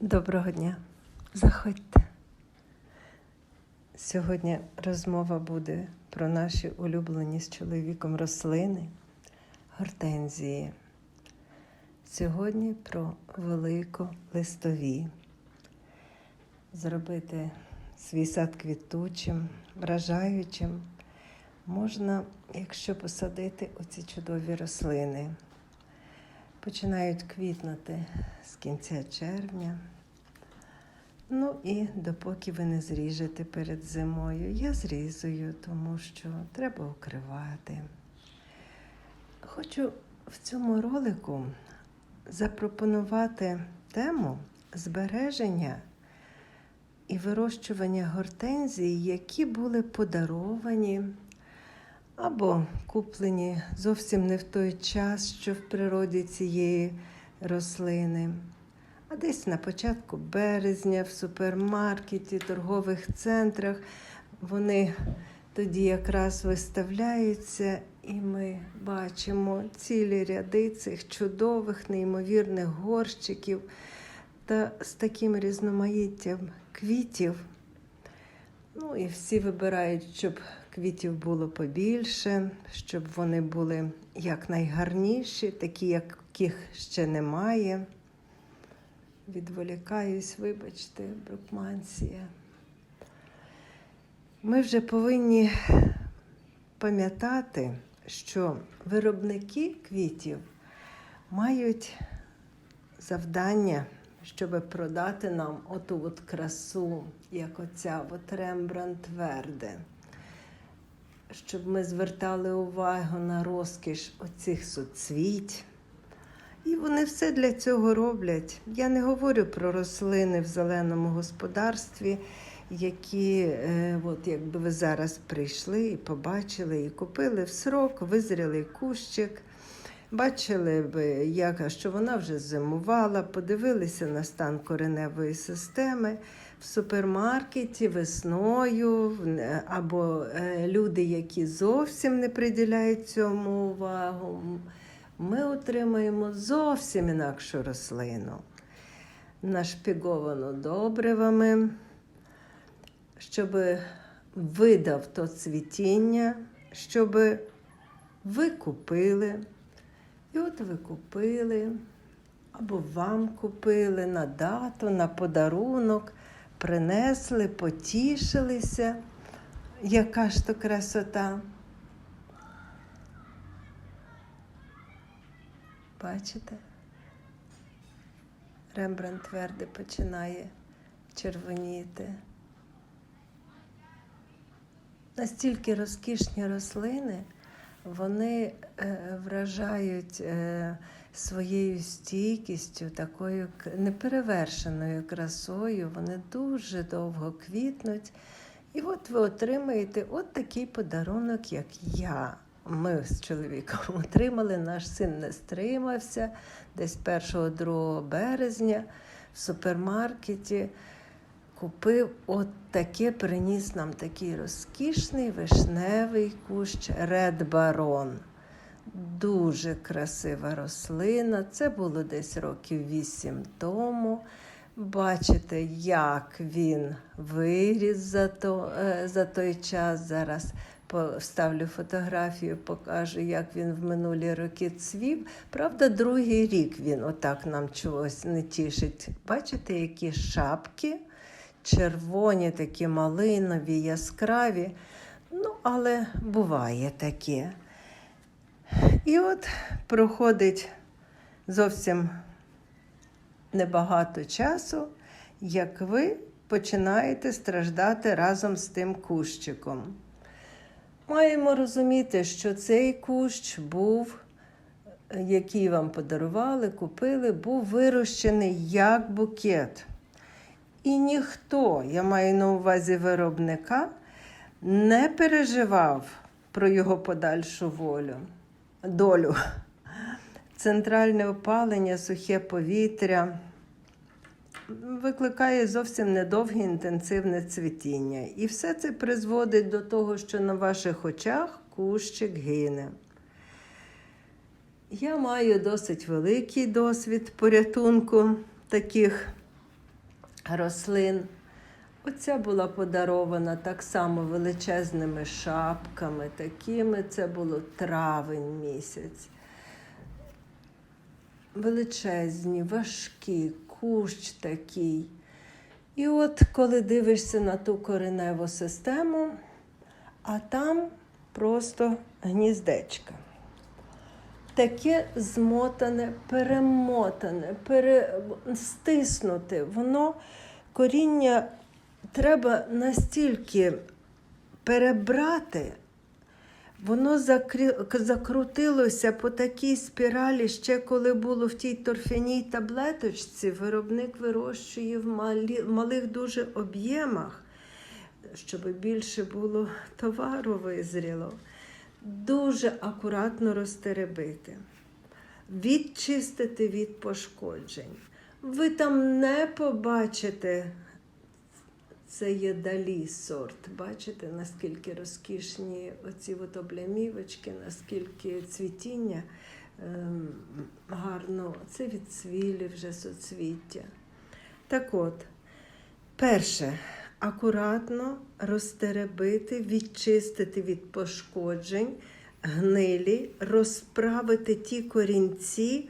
Доброго дня. Заходьте. Сьогодні розмова буде про наші улюблені з чоловіком рослини гортензії. Сьогодні про велику листові. Зробити свій сад квітучим, вражаючим можна, якщо посадити оці чудові рослини. Починають квітнути з кінця червня. Ну і допоки ви не зріжете перед зимою, я зрізую, тому що треба укривати. Хочу в цьому ролику запропонувати тему збереження і вирощування гортензій, які були подаровані або куплені зовсім не в той час, що в природі цієї рослини. А десь на початку березня в супермаркеті, торгових центрах вони тоді якраз виставляються, і ми бачимо цілі ряди цих чудових, неймовірних горщиків та з таким різноманіттям квітів. Ну і всі вибирають, щоб квітів було побільше, щоб вони були якнайгарніші, такі, яких ще немає. Відволікаюсь, вибачте, брукмансія. Ми вже повинні пам'ятати, що виробники квітів мають завдання, щоб продати нам оту от красу, як оця от Рембрандт Верде. Щоб ми звертали увагу на розкіш оцих суцвіть. І вони все для цього роблять. Я не говорю про рослини в зеленому господарстві, які, е, от якби ви зараз прийшли і побачили, і купили в срок, визрілий кущик. Бачили б, як, що вона вже зимувала, подивилися на стан кореневої системи супермаркеті весною, або е, люди, які зовсім не приділяють цьому увагу. Ми отримаємо зовсім інакшу рослину, нашпіговану добривами, щоб видав то цвітіння, щоб ви купили. І от ви купили, або вам купили на дату, на подарунок, принесли, потішилися. Яка ж то красота. Бачите? Рембрандт тверде починає червоніти. Настільки розкішні рослини, вони е, вражають е, своєю стійкістю, такою неперевершеною красою. Вони дуже довго квітнуть. І от ви отримаєте от такий подарунок, як я. Ми з чоловіком отримали, наш син не стримався десь 1-2 березня в супермаркеті. Купив от таке, приніс нам такий розкішний вишневий кущ Ред Барон. Дуже красива рослина. Це було десь років вісім тому. Бачите, як він виріс за, то, е, за той час. Зараз вставлю фотографію, покажу, як він в минулі роки цвів. Правда, другий рік він отак нам чогось не тішить. Бачите, які шапки, червоні, такі малинові, яскраві. Ну, але буває таке. І от проходить зовсім небагато часу, як ви починаєте страждати разом з тим кущиком. Маємо розуміти, що цей кущ був, який вам подарували, купили, був вирощений як букет. І ніхто, я маю на увазі виробника, не переживав про його подальшу волю, долю. Центральне опалення, сухе повітря викликає зовсім недовге інтенсивне цвітіння. І все це призводить до того, що на ваших очах кущик гине. Я маю досить великий досвід порятунку таких рослин. Оця була подарована так само величезними шапками, такими. Це було травень місяць. Величезні, важкі, кущ такий. І от коли дивишся на ту кореневу систему, а там просто гніздечка. Таке змотане, перемотане, пере... стиснуте. Воно коріння треба настільки перебрати, воно закрутилося по такій спіралі, ще коли було в тій торфяній таблеточці, виробник вирощує в малих дуже об'ємах, щоб більше було товару визріло. Дуже акуратно розтеребити, відчистити від пошкоджень. Ви там не побачите це є далі сорт. Бачите, наскільки розкішні оці от облямівочки, наскільки цвітіння ем, гарно. Це від цвілі вже соцвіття. Так от, перше, акуратно розтеребити, відчистити від пошкоджень, гнилі, розправити ті корінці.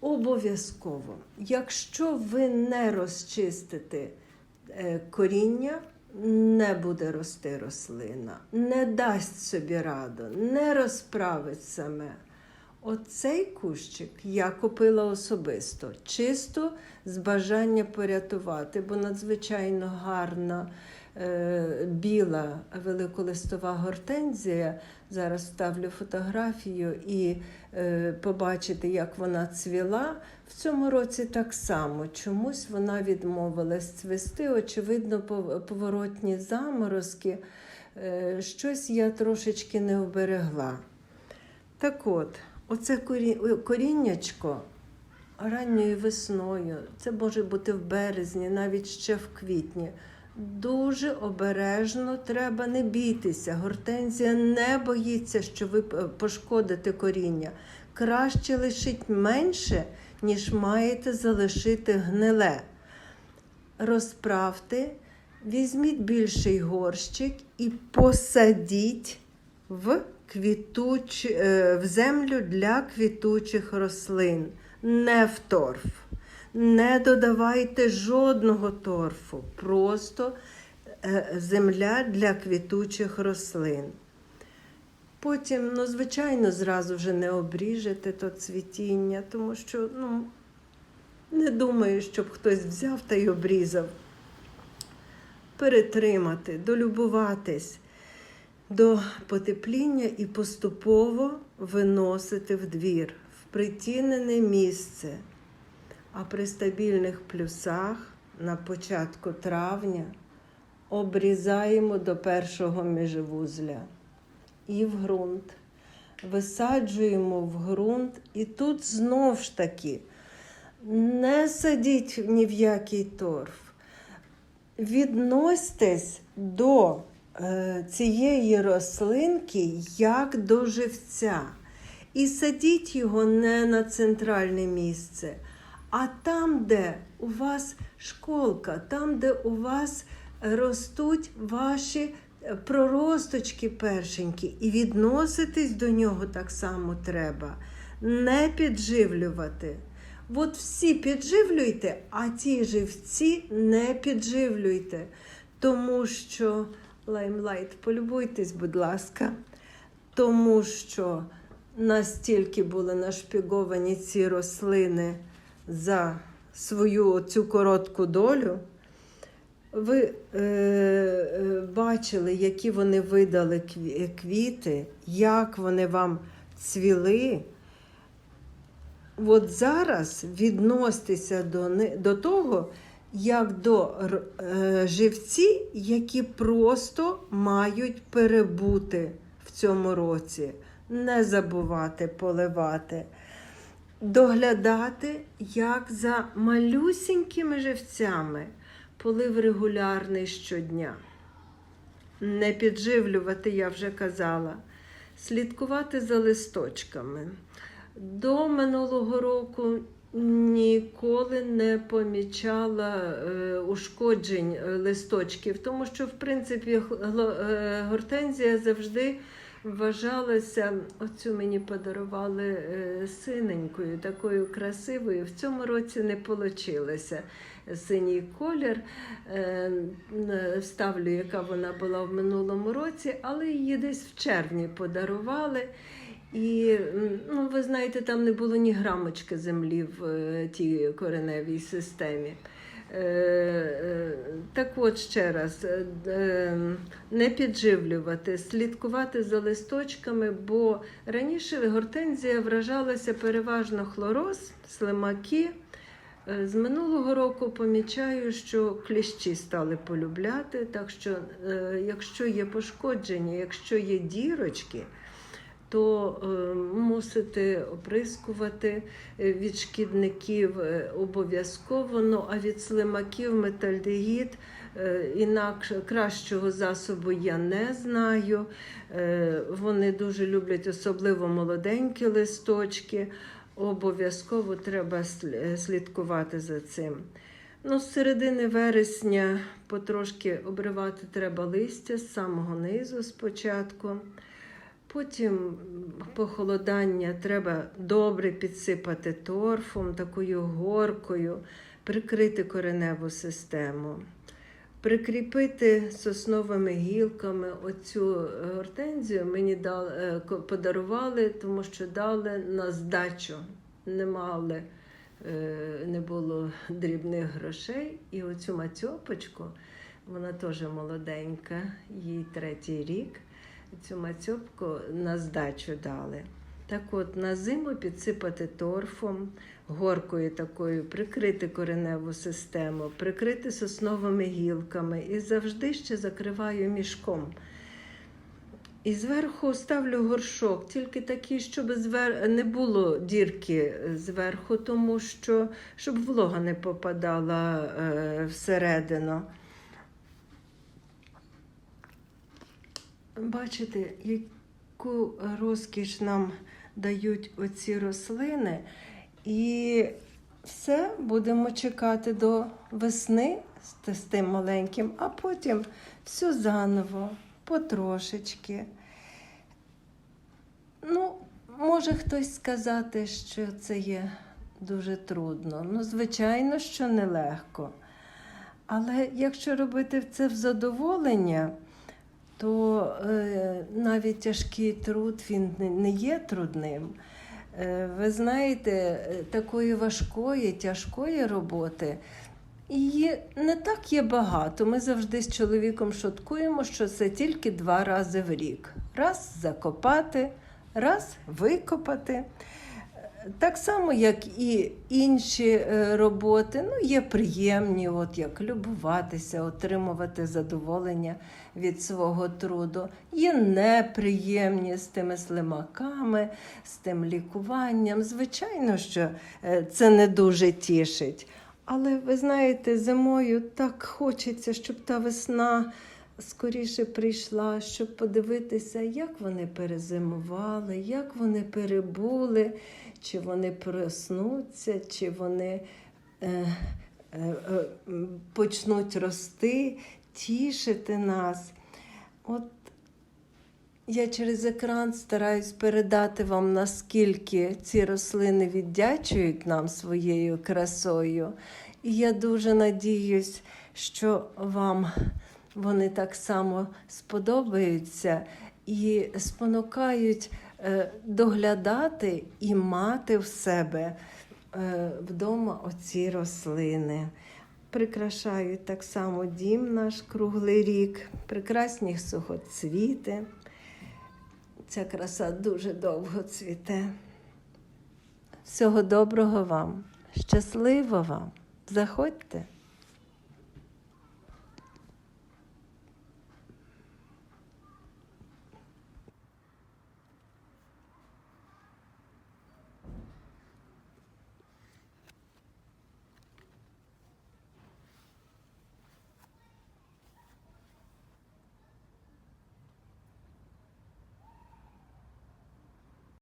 Обов'язково, якщо ви не розчистите коріння, не буде рости рослина, не дасть собі раду, не розправить саме. Оцей кущик я купила особисто, чисто з бажання порятувати, бо надзвичайно гарна е, біла великолистова гортензія. Зараз ставлю фотографію і е, побачите, як вона цвіла. В цьому році так само. Чомусь вона відмовилась цвісти. Очевидно, поворотні заморозки. Е, щось я трошечки не оберегла. Так от, оце коріннячко ранньою весною, це може бути в березні, навіть ще в квітні. Дуже обережно треба не бійтися. Гортензія не боїться, що ви е, пошкодите коріння. Краще лишить менше, ніж маєте залишити гниле. Розправте, візьміть більший горщик і посадіть в, квітуч... е, в землю для квітучих рослин, не в торф. Не додавайте жодного торфу, просто е, земля для квітучих рослин. Потім, ну, звичайно, зразу вже не обріжете то цвітіння, тому що ну, не думаю, щоб хтось взяв та й обрізав. Перетримати, долюбуватись до потепління і поступово виносити в двір, в притінене місце. А при стабільних плюсах на початку травня обрізаємо до першого міжвузля і в ґрунт. Висаджуємо в ґрунт, і тут знов ж таки не садіть ні в який торф. Відносьтесь до е, цієї рослинки як до живця. І садіть його не на центральне місце, а там, де у вас школка, там, де у вас ростуть ваші е, проросточки першенькі, і відноситись до нього так само треба. Не підживлювати. От всі підживлюйте, а ті живці не підживлюйте. Тому що, лаймлайт, полюбуйтесь, будь ласка, тому що настільки були нашпіговані ці рослини за свою цю коротку долю. Ви е, е, бачили, які вони видали квіти, як вони вам цвіли. От зараз відносьтеся до, до того, як до е, живці, які просто мають перебути в цьому році. Не забувати поливати, доглядати, як за малюсінькими живцями, полив регулярний щодня. Не підживлювати, я вже казала, слідкувати за листочками. До минулого року Ніколи не помічала е, ушкоджень е, листочків, тому що, в принципі, е, гортензія завжди вважалася, оцю мені подарували е, синенькою, такою красивою. В цьому році не вийшло синій колір. Е, н- Вставлю, яка вона була в минулому році, але її десь в червні подарували. І ну, ви знаєте, там не було ні грамочки землі в е, тій кореневій системі. Е, е, Так от ще раз, е, не підживлювати, слідкувати за листочками, бо раніше гортензія вражалася переважно хлороз, слимаки. З минулого року помічаю, що кліщі стали полюбляти, так що якщо є пошкодження, якщо є дірочки, то е, мусите оприскувати е, від шкідників е, обов'язково. Ну а від слимаків метальдегід інакше кращого засобу я не знаю. Вони дуже люблять особливо молоденькі листочки. Обов'язково треба слідкувати за цим. Ну, з середини вересня потрошки обривати треба листя з самого низу спочатку. Потім похолодання треба добре підсипати торфом, такою горкою, прикрити кореневу систему, прикріпити сосновими гілками оцю гортензію мені дали, е, подарували, тому що дали на здачу. Не мали, е, не було дрібних грошей. І оцю мацьопочку, вона теж молоденька, їй третій рік цю мацьопку на здачу дали. Так от на зиму підсипати торфом, горкою такою, прикрити кореневу систему, прикрити сосновими гілками і завжди ще закриваю мішком. І зверху ставлю горшок, тільки такий, щоб звер... не було дірки зверху, тому що щоб волога не попадала е, всередину. Бачите, яку розкіш нам дають оці рослини. І все, будемо чекати до весни з, тим маленьким, а потім все заново, потрошечки. Ну, може хтось сказати, що це є дуже трудно. Ну, звичайно, що нелегко. Але якщо робити це в задоволення, то е, навіть тяжкий труд він не, є трудним. Е, ви знаєте, е, такої важкої, тяжкої роботи її не так є багато. Ми завжди з чоловіком шуткуємо, що це тільки два рази в рік. Раз закопати, раз викопати. Так само, як і інші е, роботи, ну, є приємні, от як любуватися, отримувати задоволення від свого труду. Є неприємні з тими слимаками, з тим лікуванням. Звичайно, що е, це не дуже тішить. Але ви знаєте, зимою так хочеться, щоб та весна скоріше прийшла, щоб подивитися, як вони перезимували, як вони перебули, чи вони проснуться, чи вони е, е, е, почнуть рости, тішити нас. От я через екран стараюсь передати вам, наскільки ці рослини віддячують нам своєю красою. І я дуже надіюсь, що вам вони так само сподобаються і спонукають доглядати і мати в себе е, вдома оці рослини. Прикрашають так само дім наш круглий рік, прекрасні сухоцвіти. Ця краса дуже довго цвіте. Всього доброго вам, щасливо вам! Заходьте!